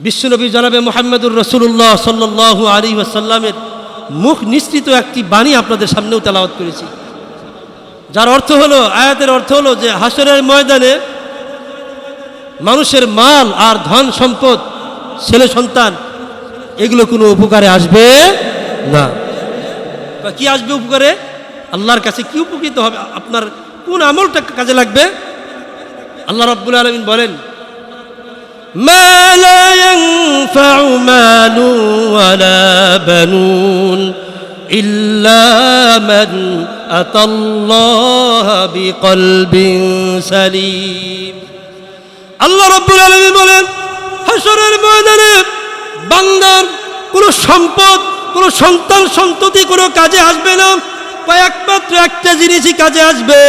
বিশ্বনবী জনাবে মোহাম্মদুর রসুল্লাহ সাল্লাহ আলী ওয়াসাল্লামের মুখ নিশ্চিত একটি বাণী আপনাদের সামনেও তেলাওয়াত করেছি। যার অর্থ হলো, আয়াতের অর্থ হলো যে হাসরের ময়দানে মানুষের মাল আর ধন সম্পদ, ছেলে সন্তান, এগুলো কোনো উপকারে আসবে না। বা কি আসবে উপকারে? আল্লাহর কাছে কি উপকৃত হবে? আপনার কোন আমলটা কাজে লাগবে? আল্লাহ রব্বুল আলমিন বলেন ما لا ينفع مال ولا بنون إلا من أتى الله بقلب سليم আল্লাহ রব্বুল আলমী বলেন হাসরের ময়দানে বান্দার কোনো সম্পদ কোনো সন্তান সন্ততি কোনো কাজে আসবে না বা একমাত্র একটা জিনিসই কাজে আসবে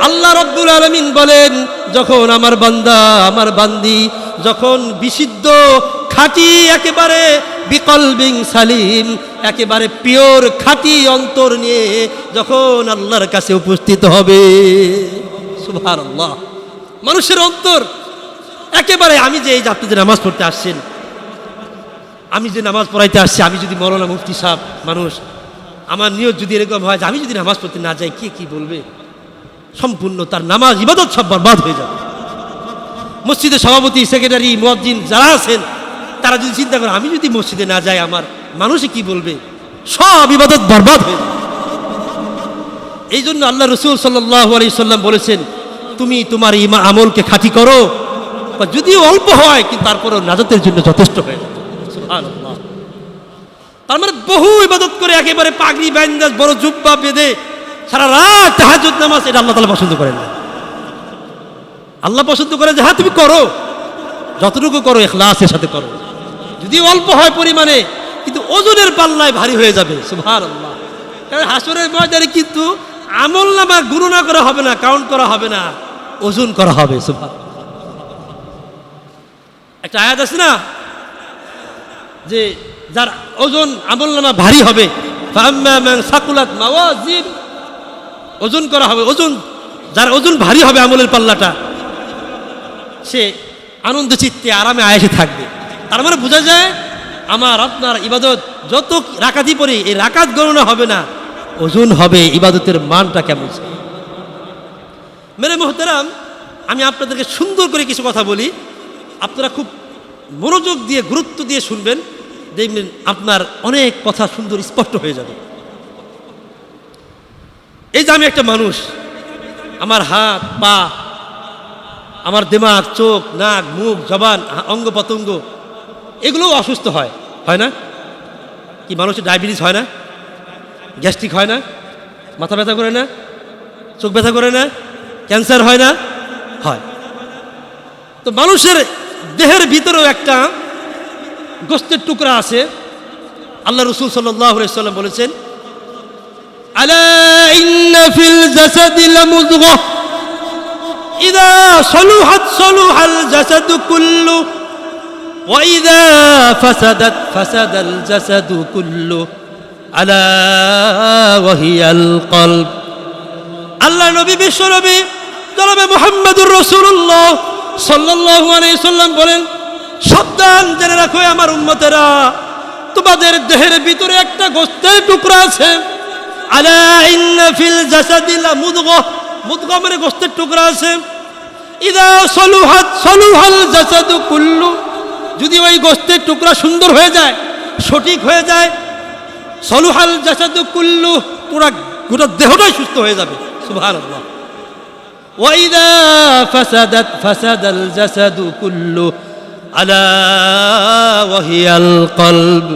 আল্লাহ রব্বুল আলমিন বলেন যখন আমার বান্দা আমার বান্দি যখন বিশুদ্ধ খাঁটি, একেবারে বিকলবিং সালিম, একেবারে পিওর খাঁটি অন্তর নিয়ে যখন আল্লাহর কাছে উপস্থিত হবে সুভার আল্লাহ মানুষের অন্তর, একেবারে আমি যে এই যে আপনি যে নামাজ পড়তে আসছেন, আমি যে নামাজ পড়াইতে আসছি, আমি যদি মৌলানা মুফতি সাহেব মানুষ, আমার নিয়ত যদি এরকম হয় যে আমি যদি নামাজ পড়তে না যাই, কে কি বলবে? সম্পূর্ণ তার নামাজ, ইবাদত সব বরবাদ হয়ে যাবে। মসজিদের সভাপতি, সেক্রেটারি, মুয়াজ্জিন যারা আছেন, তারা যদি চিন্তা করে আমি যদি মসজিদে না যাই আমার, মানুষে কি বলবে? সব ইবাদত বরবাদ হয়ে এই জন্য আল্লাহ রসুল সাল্লাম বলেছেন, তুমি তোমার ইমা, আমলকে খাঁটি করো, বা যদিও অল্প হয়, কিন্তু তারপরেও নাজাতের জন্য যথেষ্ট হয়ে। তার মানে বহু ইবাদত করে একেবারে পাগড়ি, ব্যান্ডাজ, বড় জুব্বা বেঁধে সারা রাত তাহাজুদ নামাজ, এটা আল্লাহ তালা পছন্দ করেন না। আল্লাহ পছন্দ করে যে হ্যাঁ তুমি করো। যতটুকু করো এখলাসের সাথে করো। যদি অল্প হয় পরিমাণে, কিন্তু ওজনের পাল্লায় ভারী হয়ে যাবে। সুভার আল্লাহ কারণ হাসরের ময়দানে কিন্তু আমল নামা গণনা করা হবে না কাউন্ট করা হবে না, ওজন করা হবে। সুভার একটা আয়াত আছে না? যে, যার ওজন আমল নামা ভারী হবে সাকুলাত ওজন করা হবে। ওজন, যার ওজন ভারী হবে আমলের পাল্লাটা সে আনন্দ চিত্তে আরামে আয়েসে থাকবে। তার মানে বোঝা যায়, আমার আপনার ইবাদত যত রাকাতি পড়ি এই রাকাত গণনা হবে না, ওজন হবে ইবাদতের মানটা কেমন। মেরে মোহতারাম, আমি আপনাদেরকে সুন্দর করে কিছু কথা বলি। আপনারা খুব মনোযোগ দিয়ে, গুরুত্ব দিয়ে শুনবেন, দেখবেন আপনার অনেক কথা সুন্দর স্পষ্ট হয়ে যাবে। এই যে আমি একটা মানুষ, আমার হাত, পা আমার দিমাগ, চোখ, নাক, মুখ, জবান, অঙ্গ প্রত্যঙ্গ, এগুলোও অসুস্থ হয়। হয় না? কি মানুষের ডায়াবেটিস হয় না? গ্যাস্ট্রিক হয় না? মাথা ব্যথা করে না? চোখ ব্যথা করে না? ক্যান্সার হয় না? হয়। তো মানুষের দেহের ভিতরেও একটা গোস্তের টুকরা আছে। আল্লাহ রসুল সাল্লাম বলেছেন, আলা ইন্না ফিল জাসাদি লামুদগাহ। ইদা সলুহাত সলুহাল জাসাদু কুল্লু ওয়াইদা ফাসাদাত ফাসাদাল জাসাদু কুল্লু, আলা ওয়াহিয়াল কলব। আল্লাহ নবী, বিশ্ব নবী মোহাম্মদুর রসুল্লাহ সাল্লাহ আলাই সাল্লাম বলেন, সাবধান জেনে রাখো আমার উন্মতেরা তোমাদের দেহের ভিতরে একটা গোস্তের টুকরা আছে, আলা ইন্না ফিল জাসাদিলা মুদগহ। মুদগহ মানে গোস্তের টুকরা আছে। ইদা সলুহাত, সলুহাল জাসাদু কুল্লু। যদি ওই গোস্তের টুকরা সুন্দর হয়ে যায়, সঠিক হয়ে যায়, সলুহাল জাসাদু কুল্লু, পুরা গোটা দেহটাই সুস্থ হয়ে যাবে। সুবহানাল্লাহ। ওয়াইদা ফাসাদাত, ফাসাদাল জাসাদু কুল্লু আলা ওয়াহিয়াল কলব।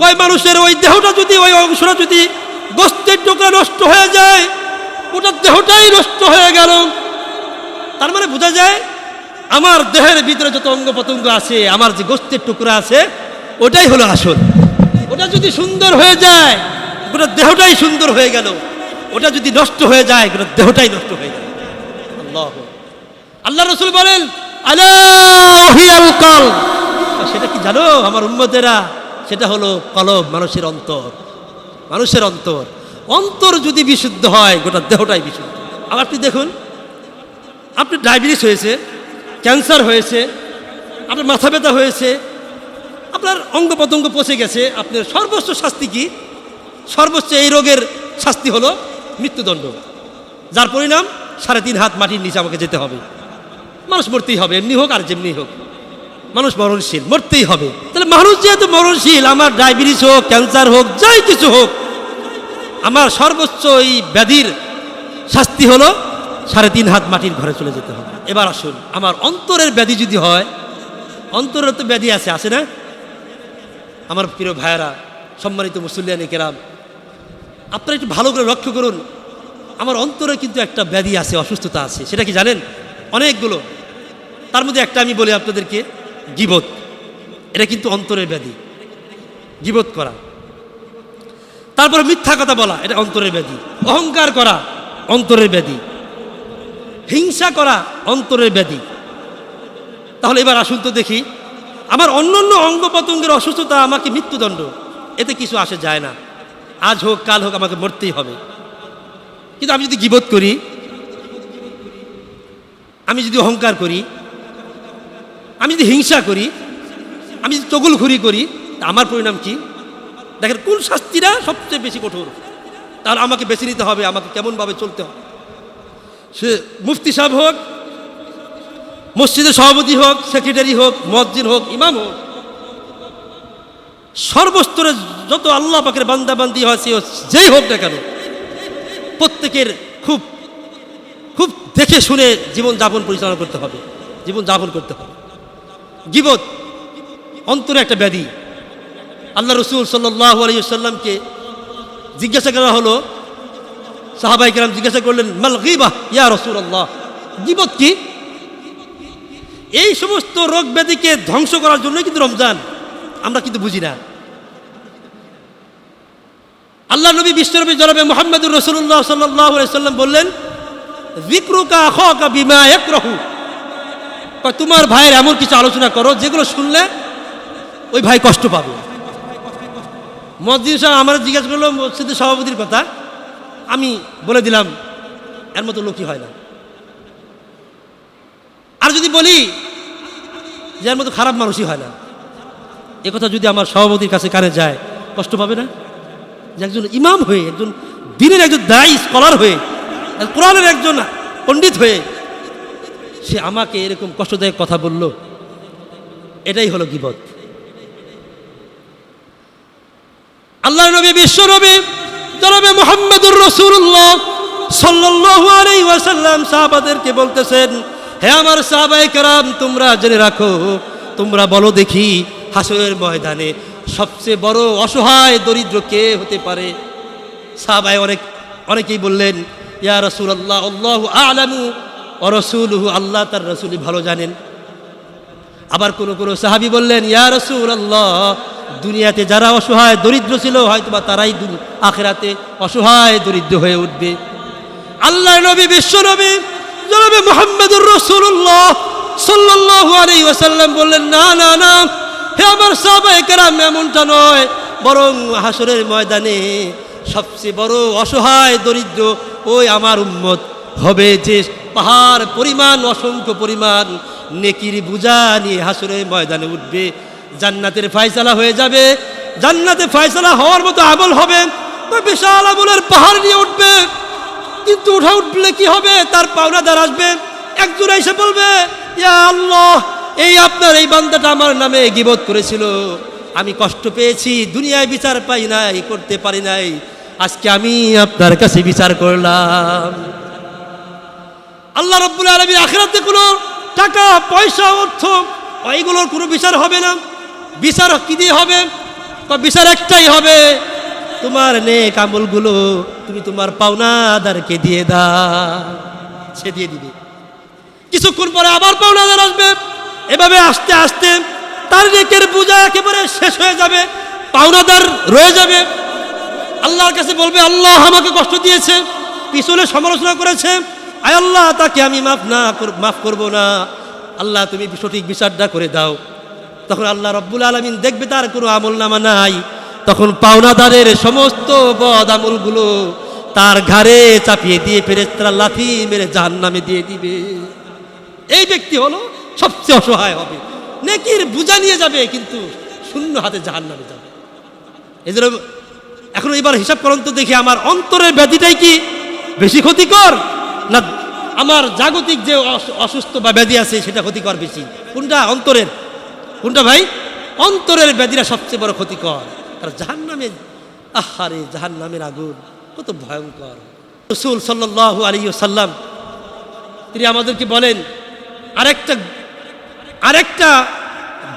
কয় মানুষের ওই দেহটা যদি, ওই অংশটা যদি গোস্তের টুকরা নষ্ট হয়ে যায় ওটা দেহটাই নষ্ট হয়ে গেল। তার মানে বোঝা যায়, আমার দেহের ভিতরে যত অঙ্গ প্রত্যঙ্গ আছে, আমার যে গোস্তের টুকরা আছে, ওটাই হলো আসল। ওটা যদি সুন্দর হয়ে যায়, গোটা দেহটাই সুন্দর হয়ে গেল। ওটা যদি নষ্ট হয়ে যায়, গোটা দেহটাই নষ্ট হয়ে গেল। আল্লাহ আল্লাহ রসুল বলেন সেটা কি জানো, আমার উম্মতেরা? সেটা হলো কলম মানুষের অন্তর। মানুষের অন্তর। অন্তর যদি বিশুদ্ধ হয়, গোটা দেহটাই বিশুদ্ধ। আবার আপনি দেখুন আপনার ডায়াবেটিস হয়েছে, ক্যান্সার হয়েছে, আপনার মাথা ব্যথা হয়েছে, আপনার অঙ্গ প্রত্যঙ্গ পচে গেছে, আপনার সর্বোচ্চ শাস্তি কি? সর্বোচ্চ এই রোগের শাস্তি হলো মৃত্যুদণ্ড। যার পরিণাম সাড়ে তিন হাত মাটির নিচে আমাকে যেতে হবে। মানুষ মরতেই হবে, এমনি হোক আর যেমনি হোক। মানুষ মরণশীল, মরতেই হবে। তাহলে মানুষ যেহেতু মরণশীল, আমার ডায়াবেটিস হোক, ক্যান্সার হোক, যাই কিছু হোক আমার সর্বোচ্চ এই ব্যাধির শাস্তি হলো সাড়ে তিন হাত মাটির ঘরে চলে যেতে হবে। এবার আসুন, আমার অন্তরের ব্যাধি যদি হয় অন্তরের তো ব্যাধি আছে আছে না? আমার প্রিয় ভাইয়েরা, সম্মানিত মুসল্লিয়ানি কেরাম, আপনারা একটু ভালো করে লক্ষ্য করুন, আমার অন্তরে কিন্তু একটা ব্যাধি আছে, অসুস্থতা আছে। সেটা কি জানেন? অনেকগুলো। তার মধ্যে একটা আমি বলি আপনাদেরকে, গিবত। এটা কিন্তু অন্তরের ব্যাধি। গিবত করা। তারপরে মিথ্যা কথা বলা, এটা অন্তরের ব্যাধি। অহংকার করা, অন্তরের ব্যাধি। হিংসা করা, অন্তরের ব্যাধি। তাহলে এবার আসুন তো দেখি, আমার অন্য অন্য অঙ্গ প্রত্যঙ্গের অসুস্থতা আমাকে মৃত্যুদণ্ড, এতে কিছু আসে যায় না। আজ হোক, কাল হোক, আমাকে মরতেই হবে। কিন্তু আমি যদি গিবোধ করি, আমি যদি অহংকার করি, আমি যদি হিংসা করি, আমি যদি চগুলঘুরি করি, তা আমার পরিণাম কি? দেখেন, কোন শাস্তিটা সবচেয়ে বেশি কঠোর? তার আমাকে বেছে নিতে হবে, আমাকে কেমনভাবে চলতে হবে? সে মুফতি সাহেব হোক, মসজিদের সভাপতি হোক, সেক্রেটারি হোক, মসজিদ হোক, ইমাম হোক, সর্বস্তরে যত আল্লাহ পাকের বান্দাবান্দি হয়, সে যেই হোক না কেন, প্রত্যেকের খুব খুব দেখে শুনে জীবন যাপন পরিচালনা করতে হবে, জীবন যাপন করতে হবে। গিবত অন্তরে একটা ব্যাধি। আল্লাহ রসুল সাল্লাহ আলাইসাল্লামকে জিজ্ঞাসা করা হলো সাহাবাই কেরাম জিজ্ঞাসা করলেন, মাল গিবা ইয়া রসুল আল্লাহ গিবত কি? এই সমস্ত রোগ ব্যাধিকে ধ্বংস করার জন্যই কিন্তু রমজান, আমরা কিন্তু বুঝি না। আল্লাহ নবী বিশ্বনবী জনাবে মোহাম্মদুর রসুল্লাহ সাল্লাহ সাল্লাম বললেন বিক্রুকা আখকা বিমা এক রহু তোমার ভাইয়ের এমন কিছু আলোচনা করো, যেগুলো শুনলে ওই ভাই কষ্ট পাবে। মসজিদ সাহেব আমার জিজ্ঞাসা করল, মসজিদের সভাপতির কথা। আমি বলে দিলাম, এর মতো লোকই হয় না। আর যদি বলি যে এর মতো খারাপ মানুষই হয় না কথা যদি আমার সভাপতির কাছে কানে যায়, কষ্ট পাবে না? যে একজন ইমাম হয়ে, একজন দিনের একজন দায়ী স্কলার হয়ে কোরআনের একজন পণ্ডিত হয়ে, সে আমাকে এরকম কষ্টদায়ক কথা বলল, এটাই হলো গিবত। আল্লাহ নবী বিশ্ব নবী জনাবে মোহাম্মদুর রসুল্লাহ সাল্লাল্লাহু আলাইহি ওয়াসাল্লাম সাহাবাদেরকে বলতেছেন, হে আমার সাহাবাই কারাম, তোমরা জেনে রাখো, তোমরা বলো দেখি হাসরের ময়দানে সবচেয়ে বড় অসহায় দরিদ্র কে হতে পারে? সাহাবাই অনেক, অনেকেই বললেন, ইয়া রসুল আল্লাহ আল্লাহ আলামু ও রসুলহু, আল্লাহ তার রসুলই ভালো জানেন। আবার কোনো কোনো সাহাবি বললেন, ইয়া রসুল আল্লাহ দুনিয়াতে যারা অসহায়, দরিদ্র ছিল হয়তো বা তারাই আখেরাতে অসহায়, দরিদ্র হয়ে উঠবে। আল্লাহ নবী, বিশ্ব নবী, জনাবে মোহাম্মদুর রসুল্লাহ সাল্লাল্লাহু আলাইহি ওয়াসাল্লাম বললেন, না না না, হে আমার সাহাবায়ে কেরাম, এমনটা নয়। বরং হাসরের ময়দানে সবচেয়ে বড় অসহায়, দরিদ্র ওই আমার উম্মত হবে যে পাহাড় পরিমাণ, অসংখ্য পরিমাণ নেকির বুঝা নিয়ে হাসরের ময়দানে উঠবে। জান্নাতের ফায়সালা হয়ে যাবে। জান্নাতে ফায়সালা হওয়ার মতো আমল হবে। বিশাল আমলের পাহাড় নিয়ে উঠবে। কিন্তু উঠা উঠলে কি হবে? তার পাওনাদার আসবে। একজন এসে বলবে আল্লাহ, এই আপনার এই বান্দাটা আমার নামে গিবত করেছিল। আমি কষ্ট পেয়েছি, দুনিয়ায় বিচার পাই নাই, করতে পারি নাই। আজকে আমি আপনার কাছে বিচার করলাম। আল্লাহ রব্বুল আলমী আখেরাতে কোনো টাকা, পয়সা, অর্থ, এইগুলোর কোনো বিচার হবে না। বিচার কি দিয়ে হবে? তো বিচার একটাই হবে। তোমার নেক আমলগুলো তুমি তোমার পাওনাদারকে দিয়ে দাও। সে দিয়ে দিবে। কিছুক্ষণ পরে আবার পাওনাদার আসবে। এভাবে আস্তে আস্তে তার নেকের বোঝা একেবারে শেষ হয়ে যাবে। পাওনাদার রয়ে যাবে। আল্লাহর কাছে বলবে, আল্লাহ আমাকে কষ্ট দিয়েছে, পিছনে সমালোচনা করেছে। আয় আল্লাহ, তাকে আমি মাফ না মাফ করব না। আল্লাহ, তুমি সঠিক বিচারটা করে দাও। তখন আল্লাহ রব্বুল আলমিন দেখবে তার কোনো আমল নামা নাই। তখন পাওনাদারের সমস্ত বদ আমলগুলো তার ঘাড়ে চাপিয়ে দিয়ে ফেরেস্তারা লাথি মেরে জাহান নামে দিয়ে দিবে। এই ব্যক্তি হলো সবচেয়ে অসহায় হবে। নেকির বুঝা নিয়ে যাবে, কিন্তু শূন্য হাতে জাহান নামে যাবে। এই জন্য এখন এবার হিসাব করুন তো দেখি আমার অন্তরের ব্যাধিটাই কি? বেশি ক্ষতিকর? না, আমার জাগতিক যে অসুস্থ বা ব্যাধি আছে সেটা ক্ষতিকর বেশি। কোনটা? অন্তরের। কোনটা ভাই? অন্তরের ব্যাধিরা সবচেয়ে বড় ক্ষতিকর। আর জাহান নামে আহারে জাহান নামের আগুন, কত ভয়ঙ্কর। রসুল সাল্লাহ আলী সাল্লাম তিনি আমাদেরকে বলেন, আরেকটা আরেকটা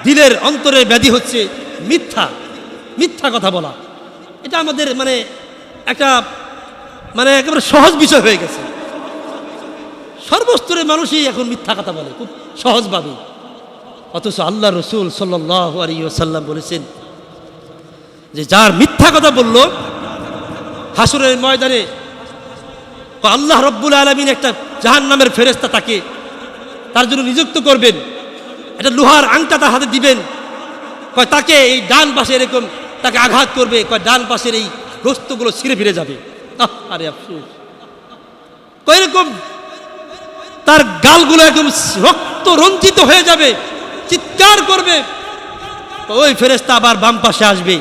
দিলের অন্তরের ব্যাধি হচ্ছে মিথ্যা। মিথ্যা কথা বলা। এটা আমাদের মানে একটা মানে একেবারে সহজ বিষয় হয়ে গেছে। সর্বস্তরের মানুষই এখন মিথ্যা কথা বলে, খুব সহজভাবে। অথচ আল্লাহ রসুল সাল্লাহ বলেছেন যে যার মিথ্যা কথা বলল হাসুরের ময়দানে আল্লাহ রব্বুল আলমিন একটা জাহান নামের ফেরেস্তা তাকে তার জন্য নিযুক্ত করবেন। একটা লোহার আংটা তার হাতে দিবেন। কয় তাকে এই ডান পাশে এরকম তাকে আঘাত করবে, কয় ডান পাশের এই গ্রস্তগুলো ছিঁড়ে ফিরে যাবে। আরে আফসোস। কয় এরকম তার গালগুলো একদম রক্ত রঞ্জিত হয়ে যাবে। চিৎকার করবে। ওই ফেরেস্তা আবার বাম পাশে আসবে।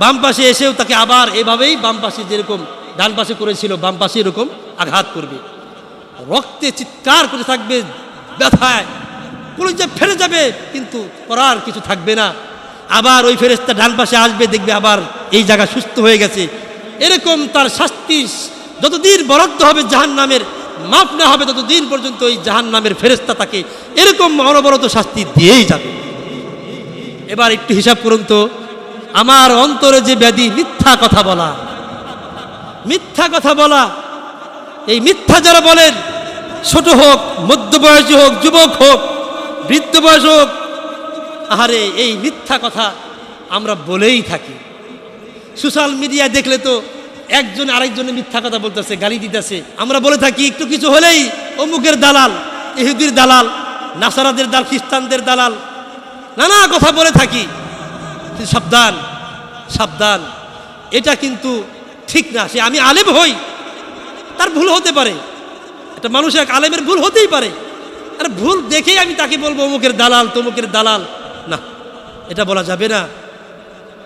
বাম পাশে এসেও তাকে আবার এভাবেই বাম পাশে যেরকম ডান পাশে করেছিল, বাম পাশে এরকম আঘাত করবে। রক্তে চিৎকার করে থাকবে, ব্যথায়। যে ফেরে যাবে, কিন্তু করার কিছু থাকবে না। আবার ওই ফেরেস্তা ডান পাশে আসবে, দেখবে আবার এই জায়গা সুস্থ হয়ে গেছে। এরকম তার শাস্তি যতদিন বরাদ্দ হবে জাহান নামের মাপ না হবে ততদিন পর্যন্ত ওই জাহান নামের ফেরেস্তা তাকে এরকম অনবরত শাস্তি দিয়েই যাবে। এবার একটু হিসাব করুন তো, আমার অন্তরে যে ব্যাধি, মিথ্যা কথা বলা। মিথ্যা কথা বলা। এই মিথ্যা যারা বলেন, ছোট হোক, মধ্যবয়সী হোক, যুবক হোক, বৃদ্ধ বয়স হোক, আহারে, এই মিথ্যা কথা আমরা বলেই থাকি। সোশ্যাল মিডিয়া দেখলে তো একজন আরেকজনে মিথ্যা কথা বলতেছে, গালি দিতেছে। আমরা বলে থাকি, একটু কিছু হলেই অমুকের দালাল, ইহুদির দালাল, নাসারাদের দাল খ্রিস্টানদের দালাল, নানা কথা বলে থাকি। সাবধান সাবধান। এটা কিন্তু ঠিক না, সে আমি আলেম হই, তার ভুল হতে পারে। একটা মানুষ এক আলেমের ভুল হতেই পারে। আর ভুল দেখেই আমি তাকে বলব, অমুকের দালাল, তমুকের দালাল। না, এটা বলা যাবে না।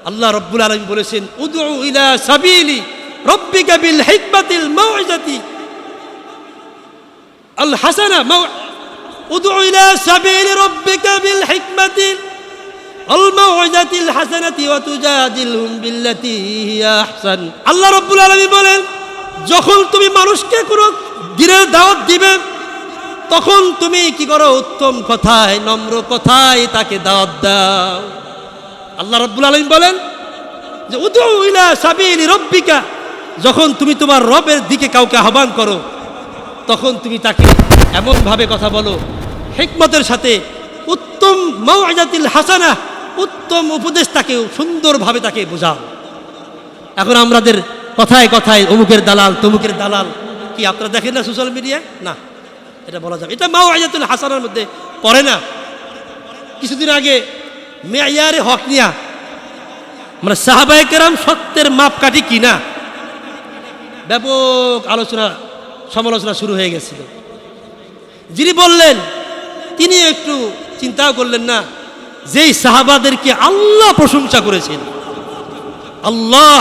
আল্লাহ রব্বুল আলম বলেছেন উদু ইলা সাবিলি বিল আল্লাহ রব্বুল আলামিন বলেন, যখন তুমি মানুষকে কোনো দিনের দাওয়াত দিবে, তখন তুমি কি করো? উত্তম কথায়, নম্র কথায় তাকে দাওয়াত দাও। আল্লাহ রব্বুল আলমিন বলেন যে উদু ইলা সাবিলি রব্বিকা যখন তুমি তোমার রবের দিকে কাউকে আহ্বান করো, তখন তুমি তাকে এমনভাবে কথা বলো, হেকমতের সাথে উত্তম মাওয়াজাতিল হাসানা, উত্তম উপদেশ তাকে সুন্দরভাবে তাকে বোঝাও। এখন আমাদের কথায় কথায় অমুকের দালাল, তমুকের দালাল, কি আপনারা দেখেন না সোশ্যাল মিডিয়ায় না, এটা বলা যাবে এটা মাও আয়াতুল হাসানার মধ্যে পড়ে না। কিছুদিন আগে মেয়ারে হক নিয়া মানে সাহাবাই কেরাম সত্যের মাপকাঠি কিনা ব্যাপক আলোচনা, সমালোচনা শুরু হয়ে গেছিল। যিনি বললেন, তিনি একটু চিন্তাও করলেন না, যেই সাহাবাদেরকে আল্লাহ প্রশংসা করেছেন, আল্লাহ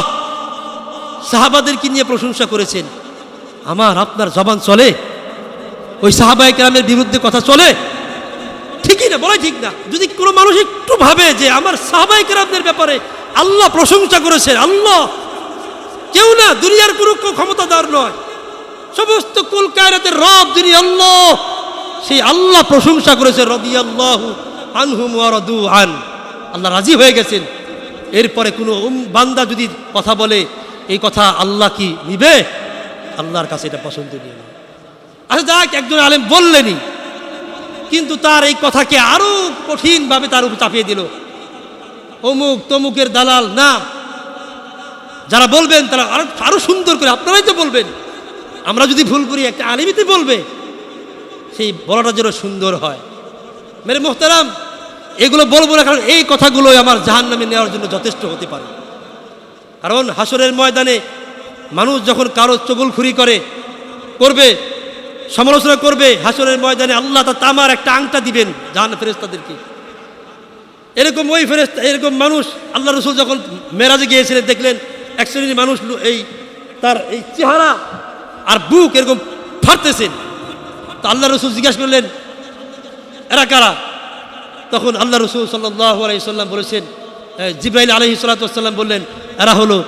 সাহাবাদেরকে নিয়ে প্রশংসা করেছেন, আমার আপনার জবান চলে, ওই সাহাবাই কেরামের বিরুদ্ধে কথা চলে, ঠিকই না, বলাই ঠিক না। যদি কোনো মানুষ একটু ভাবে যে আমার সাহাবাই কেরামদের ব্যাপারে আল্লাহ প্রশংসা করেছেন, আল্লাহ কেউ না দুনিয়ার কোনো ক্ষমতাদার নয়। সমস্ত কুল কায়রাতের রব যিনি আল্লাহ, সেই আল্লাহ প্রশংসা করেছে রদি আল্লাহ আনহুম আন। আল্লাহ রাজি হয়ে গেছেন। এরপরে কোনো বান্দা যদি কথা বলে, এই কথা আল্লাহ কি নিবে? আল্লাহর কাছে এটা পছন্দনীয় না। আচ্ছা যাক, একজন আলেম বললেনই কিন্তু তার এই কথাকে আরও কঠিনভাবে তার উপর চাপিয়ে দিল। অমুক তমুকের দালাল, না যারা বলবেন, তারা আরও আরও সুন্দর করে আপনারাই তো বলবেন। আমরা যদি ভুল করি, একটা আলিমিতে বলবে, সেই বলাটা যেন সুন্দর হয়। মেরে মোহতারাম, এগুলো বলব না, কারণ এই কথাগুলোই আমার জাহান নামে নেওয়ার জন্য যথেষ্ট হতে পারে। কারণ হাসরের ময়দানে মানুষ যখন কারও চগলখুরি করে, করবে, সমালোচনা করবে হাসনের ময়দানে আল্লাহ তা তামার একটা আংটা দিবেন জাহান ফেরেস্তাদেরকে এরকম ওই ফেরেস্তা এরকম মানুষ, আল্লাহ রসুল যখন মেরাজে গিয়েছিলেন, দেখলেন এক শ্রেণির মানুষ এই তার এই চেহারা আর বুক এরকম ফাটতেছেন তা আল্লাহ রসুল জিজ্ঞাসা করলেন এরা কারা? তখন আল্লাহ রসুল সাল্লাহ আলাইসাল্লাম বলেছেন এ, জিব্রাইল আলহি সাল্লাম বললেন এরা হলো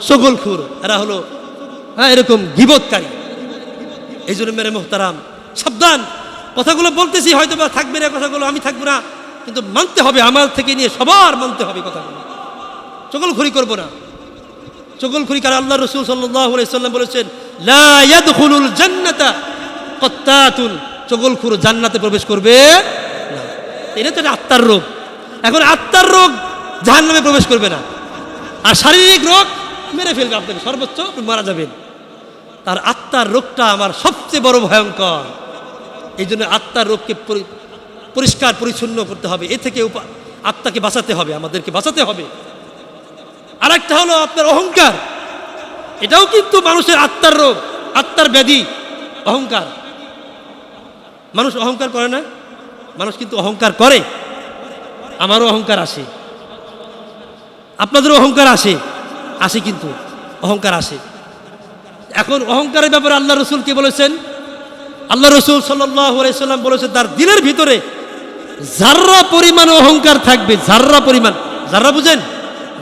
সগলখুর এরা হলো হ্যাঁ এরকম গিবতকারী এই জন্য মেরে মোহতারাম। সাবধান কথাগুলো বলতেছি হয়তো বা থাকবে না কথাগুলো আমি থাকব না। কিন্তু মানতে হবে আমার থেকে নিয়ে সবার মানতে হবে কথাগুলো। চগলখড়ি করব না। চগলখড়ি কারণ আল্লাহ রসুল সাল্লাম বলেছেন, লা ইয়াদখুলুল জান্নাতা কত্তাতুন। চগলখুর জান্নাতে প্রবেশ করবে না। এটা তো আত্মার রোগ। এখন আত্মার রোগ জাহান্নামে প্রবেশ করবে না। আর শারীরিক রোগ মেরে ফেলবে আপনাকে, সর্বোচ্চ মারা যাবেন। তার আত্মার রোগটা আমার সবচেয়ে বড় ভয়ঙ্কর। এই জন্য আত্মার রোগকে পরিষ্কার, পরিচ্ছন্ন করতে হবে। এ থেকে আত্মাকে বাঁচাতে হবে, আমাদেরকে বাঁচাতে হবে। আর একটা হলো আপনার অহংকার। এটাও কিন্তু মানুষের আত্মার রোগ, আত্মার ব্যাধি, অহংকার। মানুষ অহংকার করে না, মানুষ কিন্তু অহংকার করে। আমারও অহংকার আসে। আপনাদেরও অহংকার আসে আসে কিন্তু, অহংকার আসে। এখন অহংকারের ব্যাপারে আল্লাহ রসুল কি বলেছেন? আল্লাহ রসুল সাল্লাম বলেছেন, তার দিলের ভিতরে জাররা পরিমাণ অহংকার থাকবে জাররা পরিমাণ জাররা বুঝেন?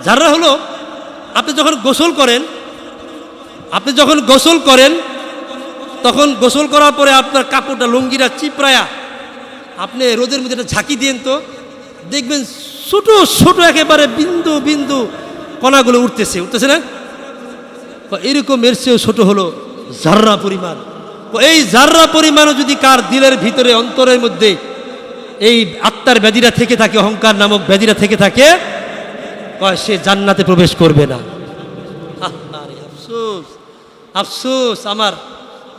জাররা হলো আপনি যখন গোসল করেন, আপনি যখন গোসল করেন, তখন গোসল করার পরে আপনার কাপড়টা লুঙ্গিটা চিপড়ায়া আপনি রোদের মধ্যে একটা ঝাঁকি দিন তো, দেখবেন ছোট ছোট একেবারে বিন্দু বিন্দু কণাগুলো উঠতেছে। উঠতেছে না? এরকম এর চেয়েও ছোট হলো জাররা পরিমাণ। এই জাররা পরিমাণও যদি কার দিলের ভিতরে, অন্তরের মধ্যে এই আত্মার ব্যাধিরা থেকে থাকে, অহংকার নামক ব্যাধিরা থেকে থাকে কয়, সে জান্নাতে প্রবেশ করবে না। আফসোস আফসোস, আমার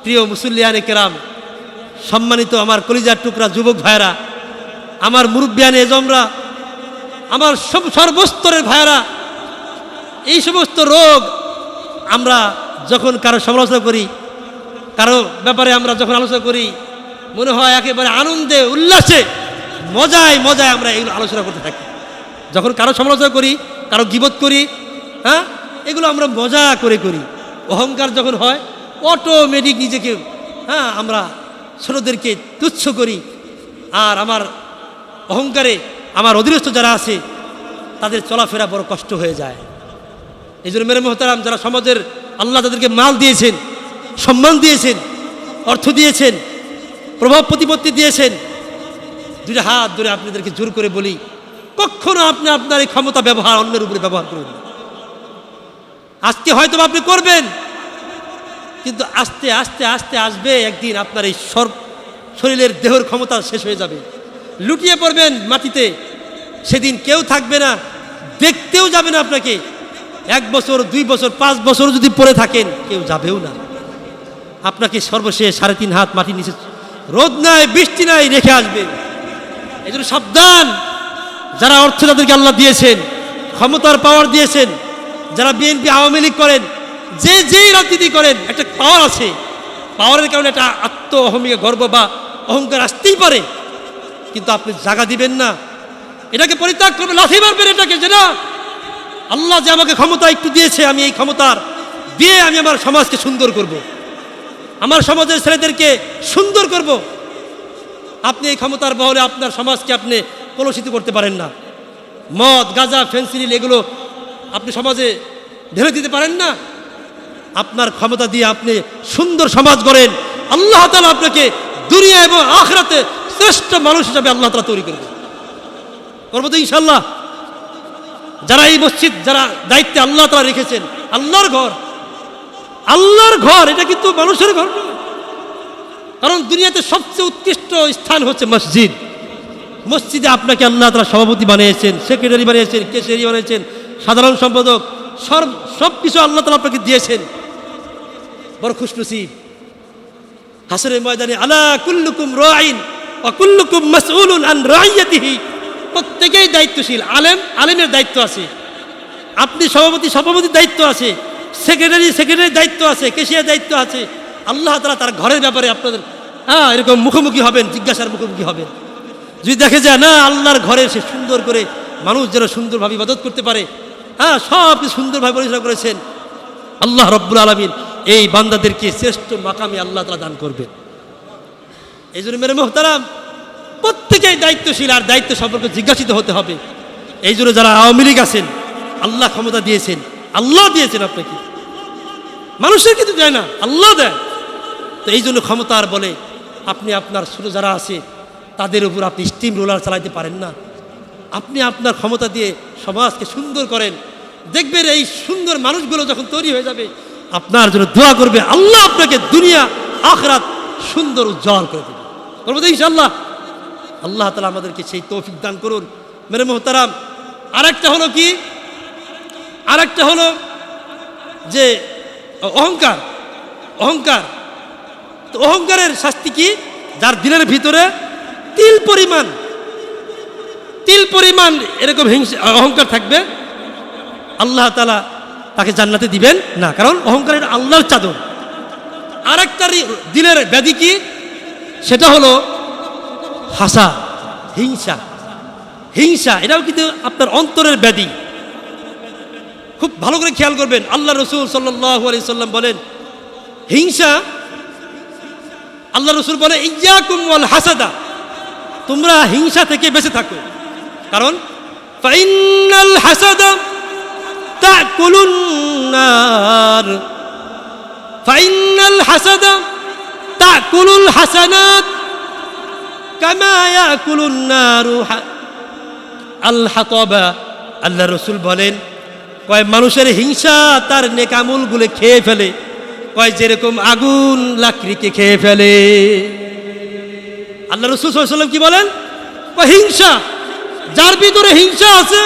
প্রিয় মুসল্লিয়ানে কেরাম, সম্মানিত আমার কলিজার টুকরা যুবক ভাইরা আমার মুরব্বিয়ানে এজমরা, আমার সব সর্বস্তরের ভাইরা এই সমস্ত রোগ আমরা যখন কারও সমালোচনা করি, কারও ব্যাপারে আমরা যখন আলোচনা করি, মনে হয় একেবারে আনন্দে, উল্লাসে, মজায় মজায় আমরা এগুলো আলোচনা করতে থাকি। যখন কারও সমালোচনা করি কারও গিবত করি হ্যাঁ? এগুলো আমরা মজা করে করি। অহংকার যখন হয় অটোমেটিক নিজেকে হ্যাঁ আমরা ছোটদেরকে তুচ্ছ করি। আর আমার অহংকারে আমার অধীনস্থ যারা আছে, তাদের চলাফেরা বড় কষ্ট হয়ে যায়। এই জন্য মেরে মোহতারাম, যারা সমাজের আল্লাহ তাদেরকে মাল দিয়েছেন, সম্মান দিয়েছেন, অর্থ দিয়েছেন, প্রভাব প্রতিপত্তি দিয়েছেন, দুইটা হাত ধরে আপনাদেরকে জোর করে বলি কখনো আপনি আপনার এই ক্ষমতা ব্যবহার অন্যের উপরে ব্যবহার করুন। আজকে হয়তো আপনি করবেন, কিন্তু আস্তে আস্তে আস্তে আসবে একদিন আপনার এই সর, শরীরের দেহর ক্ষমতা শেষ হয়ে যাবে। লুটিয়ে পড়বেন মাটিতে, সেদিন কেউ থাকবে না, দেখতেও যাবে না আপনাকে। এক বছর, দুই বছর, পাঁচ বছর যদি পড়ে থাকেন, কেউ যাবেও না। আপনাকে সর্বশেষ সাড়ে তিন হাত মাটির নিচে, রোদ নাই, বৃষ্টি নাই রেখে আসবে। এই জন্য সাবধান। যারা অর্থ তাদেরকে আল্লাহ দিয়েছেন, ক্ষমতার পাওয়ার দিয়েছেন, যারা বিএনপি আওয়ামী লীগ করেন, যে যেই রাজনীতি করেন, একটা পাওয়ার আছে পাওয়ারের কারণে একটা আত্ম অহমিকা গর্ব বা অহংকার আসতেই পারে কিন্তু আপনি জাগা দিবেন না এটাকে পরিত্যাগ করবে লাথি মারবেন এটাকে যে না, আল্লাহ যে আমাকে ক্ষমতা একটু দিয়েছে, আমি এই ক্ষমতার দিয়ে আমি আমার সমাজকে সুন্দর করব। আমার সমাজের ছেলেদেরকে সুন্দর করব। আপনি এই ক্ষমতার বহলে আপনার সমাজকে আপনি কলুষিত করতে পারেন না। মদ, গাঁজা ফেন্সিডিল এগুলো আপনি সমাজে ঢেলে দিতে পারেন না। আপনার ক্ষমতা দিয়ে আপনি সুন্দর সমাজ গড়েন। আল্লাহ তালা আপনাকে দুনিয়া এবং আখরাতে শ্রেষ্ঠ মানুষ হিসাবে আল্লাহ তালা তৈরি করবে করব ইনশাল্লাহ যারা এই মসজিদ, যারা দায়িত্বে আল্লাহ তালা রেখেছেন, আল্লাহর ঘর। আল্লাহর ঘর, এটা কিন্তু মানুষের ঘর নয়। কারণ দুনিয়াতে সবচেয়ে উৎকৃষ্ট স্থান হচ্ছে মসজিদ। মসজিদে আপনাকে আল্লাহ তালা সভাপতি বানিয়েছেন সেক্রেটারি বানিয়েছেন, কেশারি বানিয়েছেন, সাধারণ সম্পাদক সব সব কিছু আল্লাহ তালা আপনাকে দিয়েছেন। বড় খুশনসিব হাসরের ময়দানে আলা কুল্লুকুম রাইন ও কুল্লুকুম মাসউলুন আন রাইয়াতিহি। প্রত্যেকেই দায়িত্বশীল, আলেম, আলেমের দায়িত্ব আছে। আপনি সভাপতি, সভাপতির দায়িত্ব আছে। সেক্রেটারি সেক্রেটারির দায়িত্ব আছে, কেশিয়ার দায়িত্ব আছে। আল্লাহ তালা তার ঘরের ব্যাপারে আপনাদের হ্যাঁ এরকম মুখোমুখি হবেন, জিজ্ঞাসার মুখোমুখি হবেন। যদি দেখে যায়, না, আল্লাহর ঘরে সে সুন্দর করে মানুষ যেন সুন্দরভাবে ইবাদত করতে পারে। হ্যাঁ সব সুন্দরভাবে পরিচালনা করেছেন। আল্লাহ রব্বুল আলমিন এই বান্দাদেরকে শ্রেষ্ঠ মাকামে আল্লাহ তালা দান করবেন। এই জন্য মেরে মোহতারাম, প্রত্যেকেই দায়িত্বশীল আর দায়িত্ব সম্পর্কে জিজ্ঞাসিত হতে হবে। এই জন্য যারা আওয়ামী লীগ আছেন, আল্লাহ ক্ষমতা দিয়েছেন, আল্লাহ দিয়েছেন আপনাকে। মানুষের কিন্তু দেয় না, আল্লাহ দেয়। তো এই জন্য ক্ষমতার বলে, আপনি আপনার ছোটো যারা আছে তাদের উপর আপনি স্টিম রোলার চালাইতে পারেন না। আপনি আপনার ক্ষমতা দিয়ে সমাজকে সুন্দর করেন। দেখবেন এই সুন্দর মানুষগুলো যখন তৈরি হয়ে যাবে, আপনার জন্য দোয়া করবে, আল্লাহ আপনাকে দুনিয়া, আখরাত সুন্দর উজ্জ্বল করে দেবে। করব তো ইনশাল্লাহ আল্লাহ তালা আমাদেরকে সেই তৌফিক দান করুন। মেরে মোহতারাম, আরেকটা হলো কি? আরেকটা হলো যে, অহংকার অহংকার। তো অহংকারের শাস্তি কি? যার দিনের ভিতরে তিল পরিমাণ তিল পরিমাণ, এরকম হিংসা, অহংকার থাকবে। আল্লাহ তালা তাকে জান্নাতে দিবেন না, কারণ অহংকার এটা আল্লাহর চাদর। আরেকটা দিলের ব্যাধি কি? সেটা হলো হাসা, হিংসা। হিংসা, এটাও কিন্তু আপনার অন্তরের ব্যাধি। খুব ভালো করে খেয়াল করবেন, আল্লাহ রসুল সাল্লাহ সাল্লাম বলেন, হিংসা, আল্লাহ রসুল বলে ইয়া কুমল হাসাদা। তোমরা হিংসা থেকে বেঁচে থাকো। কারণ হাসাদা হাসানাত আল্লাহ রসুল বলেন, কয় মানুষের হিংসা তার নেকামুল নেকামুলগুলো খেয়ে ফেলে, কয় যেরকম আগুন লাকড়িকে খেয়ে ফেলে। আল্লাহ রসুল কি বলেন? হিংসা। যার ভিতরে হিংসা আছে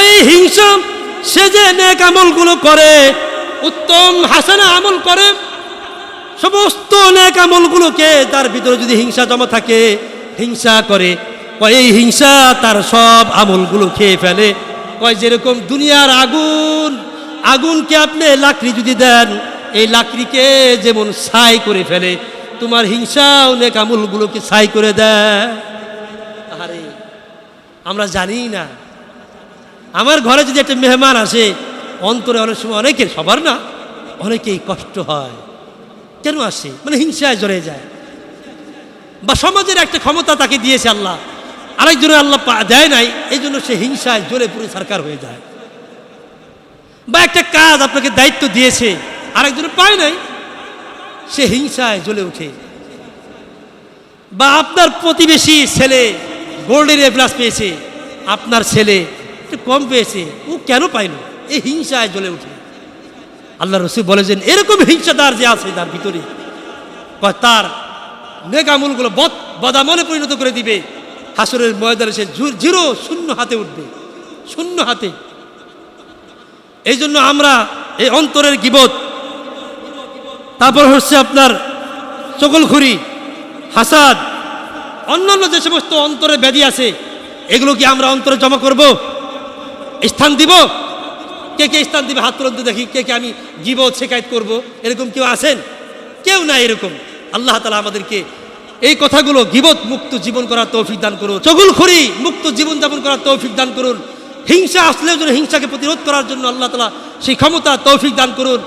এই হিংসা সে যে নেক আমলগুলো করে, উত্তম হাসানা আমল করে, সমস্ত নেক আমলগুলোকে তার ভিতরে যদি হিংসা জমা থাকে, হিংসা করে এই হিংসা তার সব আমলগুলো খেয়ে ফেলে। কয়, যেরকম দুনিয়ার আগুন, আগুনকে আপনি লাকড়ি যদি দেন, এই লাকড়িকে যেমন ছাই করে ফেলে তোমার হিংসাও নেক আমলগুলোকে ছাই করে দেয়। আরে আমরা জানি না। আমার ঘরে যদি একটা মেহমান আসে, অন্তরে অনেক সময় অনেকের, সবার না, অনেকেই কষ্ট হয়। কেন আসে? মানে হিংসায় জড়ে যায়। বা সমাজের একটা ক্ষমতা তাকে দিয়েছে আল্লাহ। আরেকজনের আল্লাহ দেয় নাই এই জন্য সে হিংসায় জোরে পুরো সরকার হয়ে যায়। বা একটা কাজ আপনাকে দায়িত্ব দিয়েছে আরেকজনে পায় নাই সে হিংসায় জ্বলে ওঠে। বা আপনার প্রতিবেশী ছেলে গোল্ডেন এ প্লাস পেয়েছে, আপনার ছেলে একটু কম পেয়েছে, ও কেন পাইল? এই হিংসায় জ্বলে ওঠে। আল্লাহ রসুল বলেছেন এরকম হিংসাদার যে আছে তার ভিতরে তার নেগামুলগুলো বদ, বদামনে পরিণত করে দিবে। হাসরের ময়দানে সে জিরো শূন্য হাতে উঠবে। শূন্য হাতে। এই জন্য আমরা এই অন্তরের গিবত তারপর হচ্ছে আপনার চকলখুরি, হাসাদ, অন্যান্য যে সমস্ত অন্তরে ব্যাধি আছে এগুলো কি আমরা অন্তরে জমা করব। স্থান দিব। কে কে স্থান দিবে হাত তুলন্ত দেখি, কে কে আমি গিবত শেখায়ত করব। এরকম কেউ আছেন? কেউ না এরকম। আল্লাহ তালা আমাদেরকে এই কথাগুলো গিবত মুক্ত জীবন করার তৌফিক দান করুন। চগুলখড়ি মুক্ত জীবন যাপন করার তৌফিক দান করুন। হিংসা আসলেও যেন হিংসাকে প্রতিরোধ করার জন্য আল্লাহ তালা সেই ক্ষমতা তৌফিক দান করুন।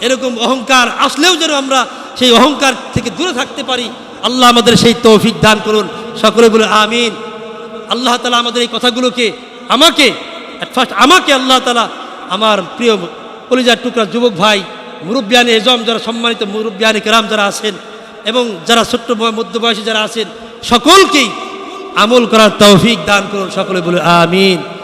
এরকম অহংকার আসলেও যেন আমরা সেই অহংকার থেকে দূরে থাকতে পারি। আল্লাহ আমাদের সেই তৌফিক দান করুন। সকলে বলে আমিন। আল্লাহ তালা আমাদের এই কথাগুলোকে, আমাকে ফার্স্ট আমাকে আল্লাহ তালা আমার প্রিয় কলিজার টুকরা যুবক ভাই, মুরব্বিয়ানি এজম যারা সম্মানিত মুরব্বিয়ানি কেরাম যারা আছেন এবং যারা ছোট্ট বয়- মধ্যবয়সী যারা আছেন, সকলকেই আমল করার তৌফিক দান করুন। সকলে বলে আমিন।